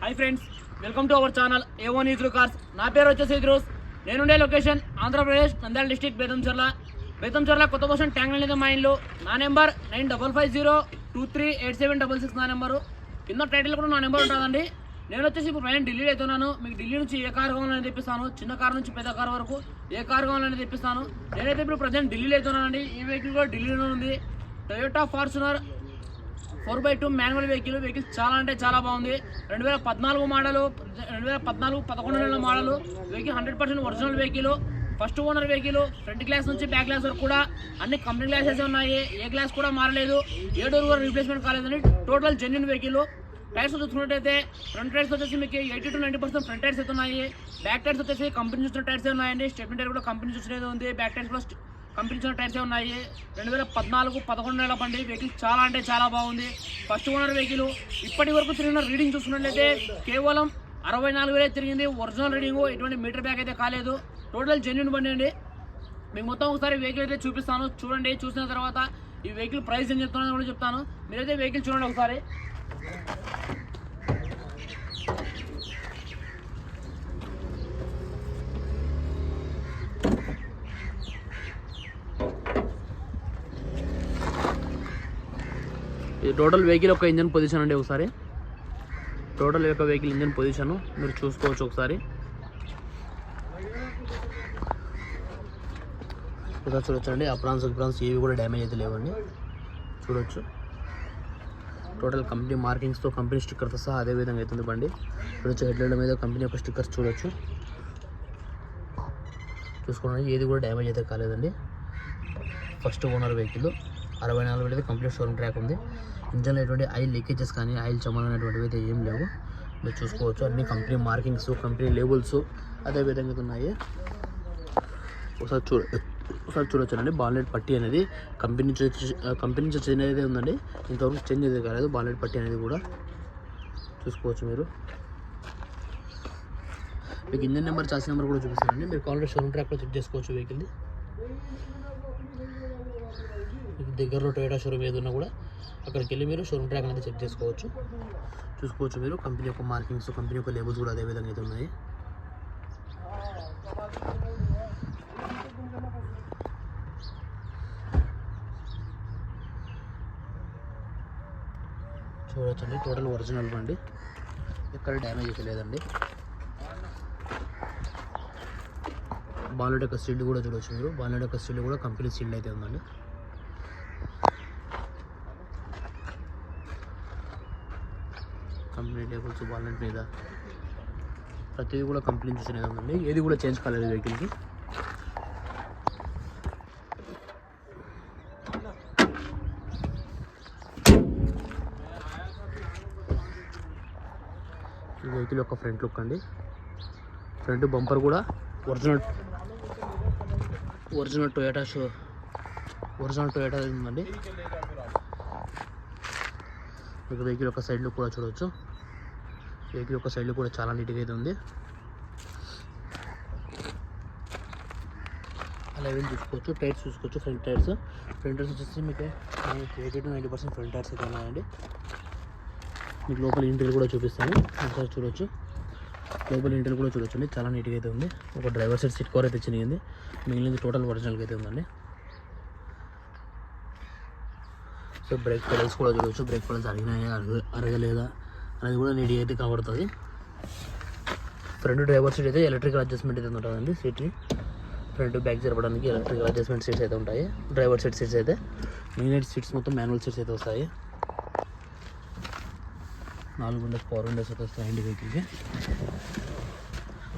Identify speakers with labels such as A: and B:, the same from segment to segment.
A: Hi friends welcome to our channel A one is cars నా పేరు వచ్చేసి ఇద్రోస్ నేనుండే లొకేషన్ ఆంధ్రప్రదేశ్ నంద్యాల డిస్టిక్ బేతంచర్ల. బేతంచర్ల కొత్త బస్టాండ్ ట్యాంక్ అనేది మా ఇంట్లో నా number nine double five zero two three eight seven double six నా నెంబరు. కింద టైటిల్ కూడా నా నెంబర్ ఉంటుందండి. నేను వచ్చేసి ఇప్పుడు ప్రయాణం ఢిల్లీ అవుతున్నాను మీకు ఢిల్లీ నుంచి ఏ కార్ కావాలని తెప్పిస్తాను? చిన్న కార్ నుంచి పెద్ద కార్ వరకు ఏ కార్ కావాలని తెప్పిస్తాను? నేనైతే ఇప్పుడు ప్రజెంట్ ఢిల్లీలో అవుతున్నానండి ఈ వెహికల్ కూడా ఢిల్లీలో ఉంది. Toyota Fortuner four by two manual vehicle. Vehicle చాలా అంటే చాలా బాగుంది. రెండు వేల పద్నాలుగు మోడలు రెండు వేల పద్నాలుగు పదకొండు నెలల model. Vehicle hundred percent original vehicle. First owner vehicle front glass నుంచి బ్యాక్ గ్లాస్ వరకు కూడా అన్ని కంపెనీ గ్లాసెస్ ఉన్నాయి. ఏ గ్లాస్ కూడా మారలేదు. ఏ డోర్ కూడా రీప్లేస్మెంట్ కాలేదని టోటల్ జెన్యున్ వెహికల్ టైర్స్ చూసుకున్నట్టయితే ఫ్రంట్ టైర్స్ వచ్చేసి మీకు eighty to ninety percent front tyres అయితే ఉన్నాయి. బ్యాక్ టైర్స్ వచ్చేసి కంపెనీ చూసిన టైర్స్ ఉన్నాయండి. స్టెప్ టైర్ కూడా కంపెనీ చూసినది ఉంది. బ్యాక్ టైర్స్ కూడా స్ట్- కంపెనీ టైర్స్ ఉన్నాయి. రెండు వేల పద్నాలుగు పదకొండు నెలల బండి. వెహికల్ చాలా అంటే చాలా బాగుంది. ఫస్ట్ ఓనర్ వెహికల్ ఇప్పటి వరకు తిరిగిన రీడింగ్ చూసుకున్నట్లయితే కేవలం అరవై నాలుగు వేలే తిరిగింది. ఒరిజినల్ రీడింగ్ ఎటువంటి మీటర్ బ్యాక్ అయితే కాలేదు. టోటల్ జెన్యున్ బండి అండి. మీకు మొత్తం ఒకసారి వెహికల్ అయితే చూపిస్తాను. చూడండి. చూసిన తర్వాత ఈ వెహికల్ ప్రైస్ ఏం చెప్తున్నాను కూడా చెప్తాను. మీరైతే వెహికల్ చూడండి ఒకసారి. ఇది టోటల్ వెహికల్ యొక్క ఇంజన్ పొజిషన్ అండి ఒకసారి. టోటల్ యొక్క వెహికల్ ఇంజన్ పొజిషన్ మీరు చూసుకోవచ్చు ఒకసారి. ఇక్కడ చూడొచ్చండి అప్రాన్స్ అప్రాన్స్ ఏవి కూడా డ్యామేజ్ అయితే లేవండి. చూడొచ్చు. టోటల్ కంపెనీ మార్కింగ్స్తో కంపెనీ స్టిక్కర్తో సహా అదే విధంగా అవుతుంది బండి. చూడొచ్చు హెడ్లైట్ల మీద కంపెనీ యొక్క స్టిక్కర్స్ చూడొచ్చు. చూసుకోండి ఏది కూడా డ్యామేజ్ అయితే కాలేదండి. ఫస్ట్ ఓనర్ వెహికల్ అరవై నాలుగు అయితే కంప్లీట్ షోరూమ్ ట్రాక్ ఉంది. ఇంజన్లో ఎటువంటి ఆయిల్ లీకేజెస్ కానీ ఆయిల్ చమలు అనేటువంటివి అయితే ఏం లేవు. మీరు చూసుకోవచ్చు. అన్ని కంపెనీ మార్కింగ్స్ కంపెనీ లేబుల్స్ అదే విధంగా ఉన్నాయి. ఒకసారి చూడ ఒకసారి చూడొచ్చానండి బాలెట్ పట్టి అనేది కంపెనీ నుంచి కంపెనీ నుంచి చేంజ్ అయితే ఉందండి. ఇంతవరకు చేంజ్ అయితే కాలేదు. బాలెట్ పట్టి అనేది కూడా చూసుకోవచ్చు మీరు. మీకు ఇంజన్ నెంబర్ చాసి నెంబర్ కూడా చూపిస్తానండి. మీరు కాల్ షోరూమ్ ట్రాక్లో చెక్ చేసుకోవచ్చు వెహికల్ది దగ్గరలో టొయోటా షోరూమ్ ఏది ఉన్నా కూడా అక్కడికి వెళ్ళి మీరు షోరూమ్ ట్రాక్ అనేది చెక్ చేసుకోవచ్చు. చూసుకోవచ్చు మీరు. కంపెనీ యొక్క మార్కింగ్స్ కంపెనీ యొక్క లేబుల్స్ కూడా అదే విధంగా అయితే ఉన్నాయి. చూడొచ్చండి. టోటల్ ఒరిజినల్ బండి. ఎక్కడ డ్యామేజ్ అయితే లేదండి. బాలెట్ యొక్క సీల్డ్ కూడా చూడవచ్చు మీరు. బాలెట్ యొక్క సీల్డ్ కూడా కంపెనీ సీల్డ్ అయితే ఉందండి. కంపెనీ లేబుల్స్ బాలెట్ మీద. ప్రతిదీ కూడా కంప్లీట్ చేసిన ఉందండి. ఏది కూడా చేంజ్ కాలేదు వెహికల్కి ఈ వెహికల్ యొక్క ఫ్రంట్ లుక్ అండి. ఫ్రంట్ బంపర్ కూడా original original Toyota show original Toyota ఉందండి. మీకు వెహికల్ యొక్క సైడ్లో కూడా చూడవచ్చు వెహికల్ యొక్క సైడ్లో కూడా చాలా నీట్గా అయితే ఉంది. అలా ఏం చూసుకోవచ్చు? టైర్స్ చూసుకోవచ్చు ఫ్రంట్ టైర్స్. ఫ్రంట్ టైర్స్ వచ్చేసి మీకు eighty to ninety percent front tyres అయితే ఉన్నాయండి. మీకు లోపల ఇంటీరియర్ కూడా చూపిస్తాను. ఒకసారి చూడొచ్చు. లోపల ఇంటర్ కూడా చూడొచ్చండి. చాలా నీట్గా అయితే ఉంది. ఒక డ్రైవర్ సైడ్ సీట్ కవర్ అయితే చినిగింది. మిగిలింది టోటల్ ఒరిజినల్గా అయితే ఉందండి. సో బ్రేక్ పెడల్స్ కూడా చూడవచ్చు బ్రేక్ పెడల్స్ అరిగినాయా అరగ అరగలేదా అనేది కూడా నీట్గా అయితే కనబడుతుంది. ఫ్రంట్ డ్రైవర్ సీట్ అయితే ఎలక్ట్రికల్ అడ్జస్ట్మెంట్ అయితే ఉంటుందండి సీట్ని ఫ్రంట్ బ్యాక్ జరపడానికి ఎలక్ట్రికల్ అడ్జస్ట్మెంట్ సీట్స్ అయితే ఉంటాయి. డ్రైవర్ సీట్ సీట్స్ అయితే. మిగిలిన సీట్స్ మొత్తం మాన్యువల్ సీట్స్ అయితే వస్తాయి. నాలుగు విండోస్ పవర్ విండోస్ అయితే వస్తాయండి వెహికల్కి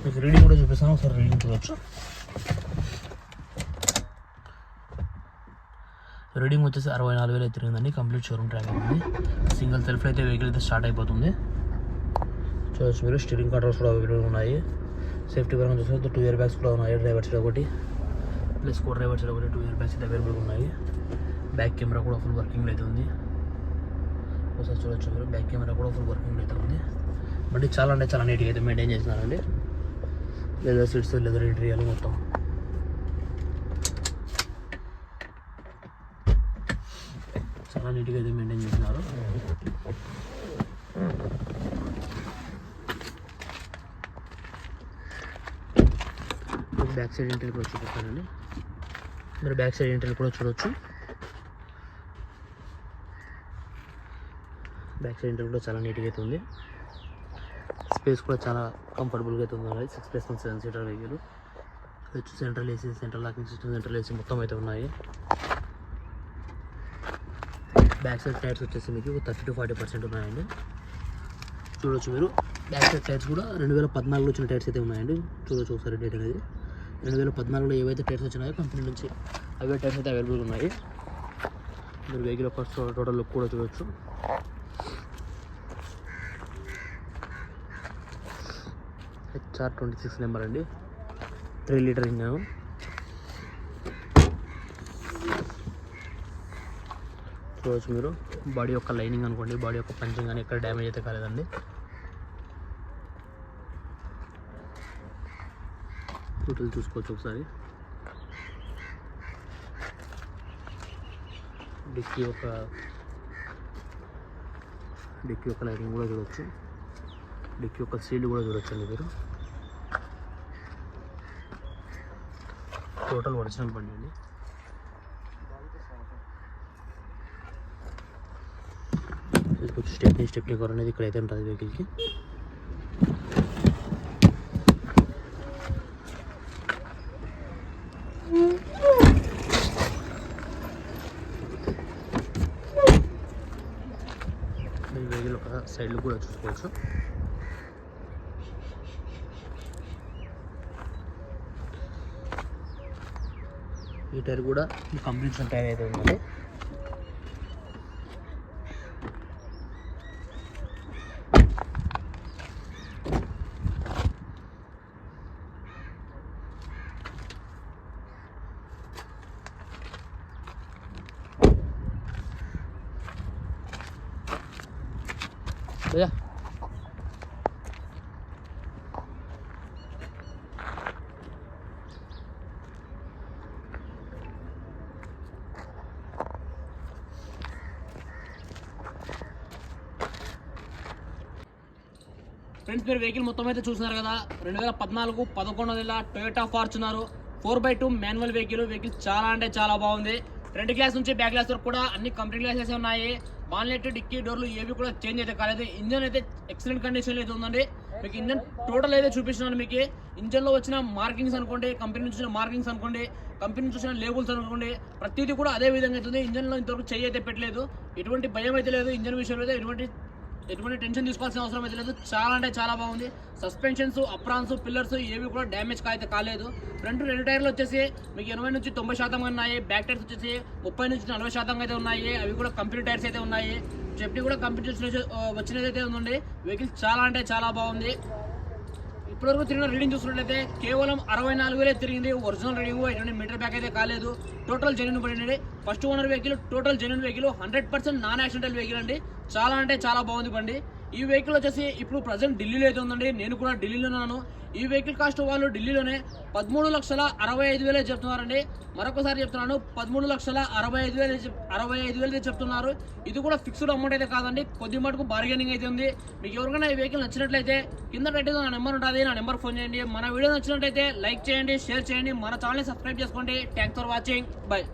A: మీకు రీడింగ్ కూడా చూపిస్తాను ఒకసారి రీడింగ్ చూడవచ్చు రీడింగ్ వచ్చేసి అరవై నాలుగు వేలు అయితే తిరిగిందండి కంప్లీట్ షోరూమ్ ట్రాక్ ఉంది. సింగిల్ సెల్ఫ్ అయితే వెహికల్ అయితే స్టార్ట్ అయిపోతుంది. చూడవచ్చు మీరు స్టీరింగ్ కంట్రోల్స్ కూడా అవైలబుల్ ఉన్నాయి. సేఫ్టీ పరంగా చూసినట్టు టూ ఇయర్ బ్యాగ్స్ కూడా ఉన్నాయి. డ్రైవర్ సైడ్ ఒకటి. ప్లస్ కో డ్రైవర్ సైడ్ ఒకటి టూ ఇయర్ బ్యాగ్స్ అయితే అవైలబుల్గా ఉన్నాయి. బ్యాక్ కెమెరా కూడా ఫుల్ వర్కింగ్లో అయితే ఉంది. ఒకసారి చూడొచ్చు మీరు. బ్యాక్ కెమెరా కూడా ఫుల్ వర్కింగ్ అయితే ఉంది. బట్ చాలా అంటే చాలా నీట్గా అయితే మెయింటైన్ చేస్తున్నారండి. లెదర్ సీట్స్ లెదర్ ఇంటీరియర్ మొత్తం. చాలా నీట్గా అయితే మెయింటైన్ చేస్తున్నారు.
B: బ్యాక్ సైడ్ ఇంటర్ కూడా చూపిస్తానండి. మీరు బ్యాక్ సైడ్ ఇంటర్ కూడా చూడొచ్చు. బ్యాక్ సైడ్ ఇంటర్ కూడా చాలా నీట్గా అయితే ఉంది. స్పేస్ కూడా చాలా కంఫర్టబుల్గా అయితే ఉంది. Six plus one seven seater vehicle. వచ్చి central AC central locking system central AC మొత్తం అయితే ఉన్నాయి. బ్యాక్ సైడ్ టైర్స్ వచ్చేసి మీకు థర్టీ టు ఫార్టీ పర్సెంట్ ఉన్నాయండి. చూడొచ్చు మీరు. బ్యాక్ సైడ్ టైర్స్ కూడా రెండు వేల పద్నాలుగులో వచ్చిన టైర్స్ అయితే ఉన్నాయండి. చూడొచ్చు ఒకసారి డేట్ అనేది. రెండు వేల పద్నాలుగులో ఏవైతే టైర్స్ వచ్చినాయో కంపెనీ నుంచి అవే టైర్స్ అయితే అవైలబుల్ ఉన్నాయి. మీరు వెహికల్ యొక్క టోటల్ లుక్ కూడా చూడొచ్చు. హెచ్ఆర్ ట్వంటీ సిక్స్ నెంబర్ అండి. Three litre engine. చూడవచ్చు మీరు. బాడీ యొక్క లైనింగ్ అనుకోండి బాడీ యొక్క పంచింగ్ కానీ ఎక్కడ డ్యామేజ్ అయితే కాలేదండి. టోటల్ చూసుకోవచ్చు ఒకసారి. డిక్కీ ఒక డిక్కీ యొక్క లైనింగ్ కూడా చూడొచ్చు. డిక్కీ యొక్క సీల్ కూడా చూడొచ్చండి మీరు. టోటల్ ఒరిజినల్ బండి అండి. చూసుకోవచ్చు స్టెప్నీ స్టెప్నీ కవర్ అనేది ఇక్కడైతే ఉంటుంది వెహికల్కి వెహికల్ ఒక సైడ్లో కూడా చూసుకోవచ్చు. హీటర్ కూడా కంప్లీట్ కంపెనీ అయితే ఉంది ఫ్రెండ్స్ మీరు వెహికల్ మొత్తం అయితే చూసినారు కదా. రెండు వేల పద్నాలుగు పదకొండు నెల Toyota Fortuner four by two manual vehicle vehicle చాలా అంటే చాలా బాగుంది. ఫ్రంట్ గ్లాస్ నుంచి బ్యాక్ గ్లాస్ వరకు కూడా అన్ని కంపెనీ గ్లాసెస్ ఉన్నాయి. బాన్లెట్ డిక్కీ డోర్లు ఏవి కూడా చేంజ్ అయితే కాలేదు. ఇంజన్ అయితే ఎక్సలెంట్ కండిషన్ అయితే ఉందండి. మీకు ఇంజన్ టోటల్ అయితే చూపిస్తున్నాను మీకు. ఇంజన్లో వచ్చిన మార్కింగ్స్ అనుకోండి కంపెనీ నుంచి వచ్చిన మార్కింగ్స్ అనుకోండి కంపెనీ నుంచి వచ్చిన లేబుల్స్ అనుకోండి ప్రతిదీ కూడా అదే విధంగా అవుతుంది. ఇంజన్లో ఇంతవరకు చెయ్యి అయితే పెట్టలేదు. ఎటువంటి భయం అయితే లేదు ఇంజన్ విషయంలో అయితే. ఎటువంటి ఎటువంటి టెన్షన్ తీసుకోవాల్సిన అవసరం అయితే లేదు. చాలా అంటే చాలా బాగుంది. సస్పెన్షన్స్ అప్రాన్స్ పిల్లర్స్ ఏవి కూడా డ్యామేజ్ అయితే కాలేదు. ఫ్రంట్ రెండు టైర్లు వచ్చేసి మీకు ఎనభై నుంచి తొంభై శాతం ఉన్నాయి. బ్యాక్ టైర్స్ వచ్చేసి ముప్పై నుంచి నలభై శాతం అయితే ఉన్నాయి. అవి కూడా కంపెనీ టైర్స్ అయితే ఉన్నాయి. చెప్పి కూడా కంపెనీ వచ్చినది అయితే ఉందండి. వెహికల్ చాలా అంటే చాలా బాగుంది. ఇప్పటివరకు తిరిగిన రీడింగ్ చూసినట్లయితే కేవలం అరవై నాలుగు వేలే తిరిగింది. ఒరిజినల్ రీడింగ్ ఎటువంటి మీటర్ బ్యాక్ అయితే కాలేదు. టోటల్ జెన్యున్ పడింది first owner vehicle total genuine vehicle hundred percent non accidental vehicle అండి. చాలా అంటే చాలా బాగుంది బండి. ఈ వెహికల్ వచ్చేసి ఇప్పుడు ప్రజెంట్ ఢిల్లీలో అయితే ఉందండి. నేను కూడా ఢిల్లీలో ఉన్నాను. ఈ వెహికల్ కాస్ట్ వాళ్ళు ఢిల్లీలోనే పదమూడు లక్షల అరవై ఐదు వేలే చెప్తున్నారండి. మరొకసారి చెప్తున్నాను పదమూడు లక్షల అరవై ఐదు వేలు అరవై ఐదు వేలు చెప్తున్నారు. ఇది కూడా ఫిక్స్డ్ అమౌంట్ అయితే కాదండి. కొద్ది మటుకు బార్గెనింగ్ అయితే ఉంది. మీకు ఎవరికైనా ఈ వెహికల్ నచ్చినట్లయితే కింద పెట్టేది నా నెంబర్ ఉంటుంది. నా నెంబర్ ఫోన్ చేయండి. మన వీడియో నచ్చినట్లయితే లైక్ చేయండి షేర్ చేయండి. మన ఛానల్ని సబ్స్క్రైబ్ చేసుకోండి. Thanks for watching
A: bye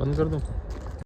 A: bandh